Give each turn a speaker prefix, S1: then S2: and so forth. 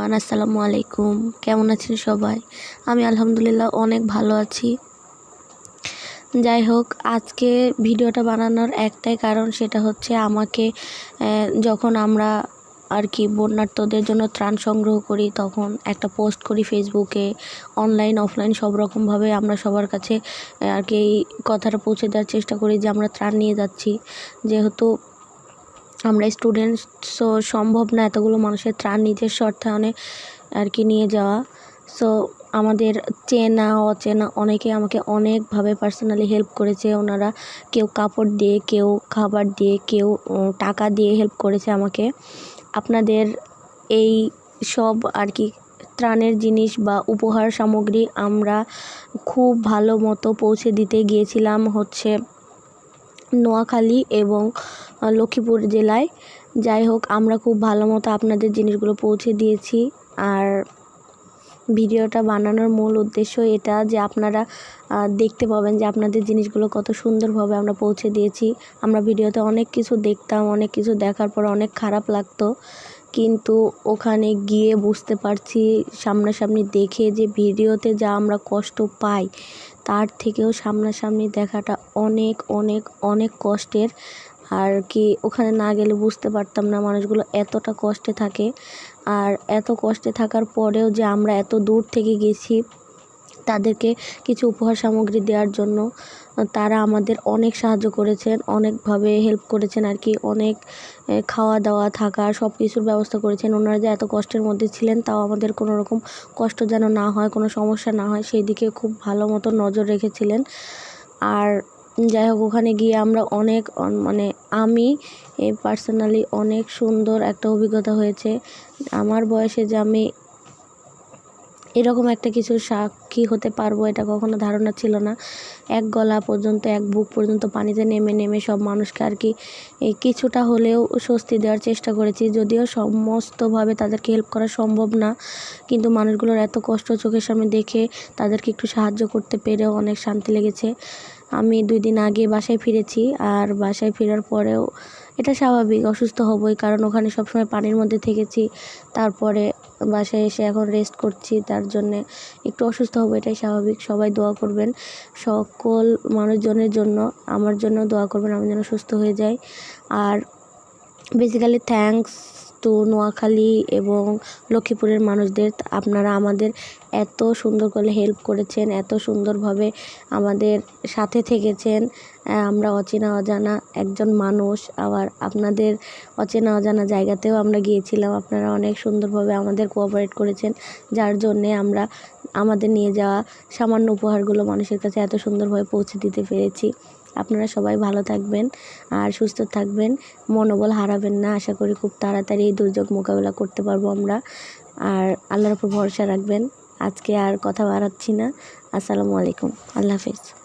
S1: Everyone, আসসালামু আলাইকুম। কেমন আছেন সবাই? আমি আলহামদুলিল্লাহ অনেক ভালো আছি। যাই হোক আজকে ভিডিওটা বানানোর একটাই কারণ সেটা হচ্ছে আমাকে যখন আমরা আর কি বন্যার্থদের জন্য ত্রাণ সংগ্রহ করি, তখন একটা পোস্ট করি ফেসবুকে, অনলাইন, অফলাইন সব রকমভাবে আমরা সবার কাছে আর কি এই কথাটা পৌঁছে দেওয়ার চেষ্টা করি যে আমরা ত্রাণ নিয়ে যাচ্ছি। যেহেতু আমরা স্টুডেন্ট সো সম্ভব না এতগুলো মানুষের ত্রাণ, নিজের অর্থায়নে আর কি নিয়ে যাওয়া। সো আমাদের চেনা, অচেনা অনেকে আমাকে অনেকভাবে পার্সোনালি হেল্প করেছে। ওনারা কেউ কাপড় দিয়ে, কেউ খাবার দিয়ে, কেউ টাকা দিয়ে হেল্প করেছে আমাকে। আপনাদের এই সব আর কি ত্রাণের জিনিস বা উপহার সামগ্রী আমরা খুব ভালো মতো পৌঁছে দিতে গিয়েছিলাম হচ্ছে নোয়াখালী এবং লক্ষ্মীপুর জেলায়। যাই হোক, আমরা খুব ভালো মতো আপনাদের জিনিসগুলো পৌঁছে দিয়েছি। আর ভিডিওটা বানানোর মূল উদ্দেশ্য এটা যে আপনারা দেখতে পাবেন যে আপনাদের জিনিসগুলো কত সুন্দরভাবে আমরা পৌঁছে দিয়েছি। আমরা ভিডিওতে অনেক কিছু দেখতাম, অনেক কিছু দেখার পর অনেক খারাপ লাগতো। কিন্তু ওখানে গিয়ে বুঝতে পারছি, সামনাসামনি দেখে যে ভিডিওতে যা আমরা কষ্ট পাই, তার থেকেও সামনাসামনি দেখাটা অনেক অনেক অনেক কষ্টের। আর কি ওখানে না গেলে বুঝতে পারতাম না মানুষগুলো এতটা কষ্টে থাকে। আর এত কষ্টে থাকার পরেও যে আমরা এত দূর থেকে গেছি তাদেরকে কিছু উপহার সামগ্রী দেওয়ার জন্য, তারা আমাদের অনেক সাহায্য করেছেন, অনেকভাবে হেল্প করেছেন আর কি। অনেক খাওয়া দাওয়া থাকা সব কিছুর ব্যবস্থা করেছেন। ওনারা যে এত কষ্টের মধ্যে ছিলেন তাও আমাদের কোনো রকম কষ্ট যেন না হয়, কোনো সমস্যা না হয়, সেই দিকে খুব ভালো মতো নজর রেখেছিলেন। আর যাই হোক, ওখানে গিয়ে আমরা অনেক অন- মানে আমি পার্সোনালি অনেক সুন্দর একটা অভিজ্ঞতা হয়েছে। আমার বয়সে যে আমি এরকম একটা কিছু সাক্ষী হতে পারব, এটা কখনো ধারণা ছিল না। এক গলা পর্যন্ত, এক বুক পর্যন্ত পানিতে নেমে নেমে সব মানুষকে আর কি কিছুটা হলেও স্বস্তি দেওয়ার চেষ্টা করেছি। যদিও সমস্তভাবে তাদেরকে হেল্প করা সম্ভব না, কিন্তু মানুষগুলোর এত কষ্ট চোখের সামনে দেখে তাদেরকে একটু সাহায্য করতে পেরেও অনেক শান্তি লেগেছে। আমি দুই দিন আগে বাসায় ফিরেছি, আর বাসায় ফেরার পরেও এটা স্বাভাবিক, অসুস্থ হবই, কারণ ওখানে সবসময় পানির মধ্যে থেকেছি। তারপরে বাসায় এসে এখন রেস্ট করছি, তার জন্যে একটু অসুস্থ হব, এটাই স্বাভাবিক। সবাই দোয়া করবেন, সকল মানুষজনের জন্য, আমার জন্য দোয়া করবেন, আমি যেন সুস্থ হয়ে যাই। আর বেসিক্যালি থ্যাঙ্কস টু নোয়াখালী এবং লক্ষ্মীপুরের মানুষদের, আপনারা আমাদের এত সুন্দর করে হেল্প করেছেন, এত সুন্দরভাবে আমাদের সাথে থেকেছেন। আমরা অচেনা অজানা একজন মানুষ, আবার আপনাদের অচেনা অজানা জায়গাতেও আমরা গিয়েছিলাম। আপনারা অনেক সুন্দরভাবে আমাদের কোঅপারেট করেছেন, যার জন্যে আমরা আমাদের নিয়ে যাওয়া সামান্য উপহারগুলো মানুষের কাছে এত সুন্দরভাবে পৌঁছে দিতে পেরেছি। আপনারা সবাই ভালো থাকবেন আর সুস্থ থাকবেন। মনোবল হারাবেন না। আশা করি খুব তাড়াতাড়ি এই দুর্যোগ মোকাবেলা করতে পারব আমরা। আর আল্লাহর উপর ভরসা রাখবেন। আজকে আর কথা বাড়াচ্ছি না। আসসালামু আলাইকুম। আল্লাহ হাফেজ।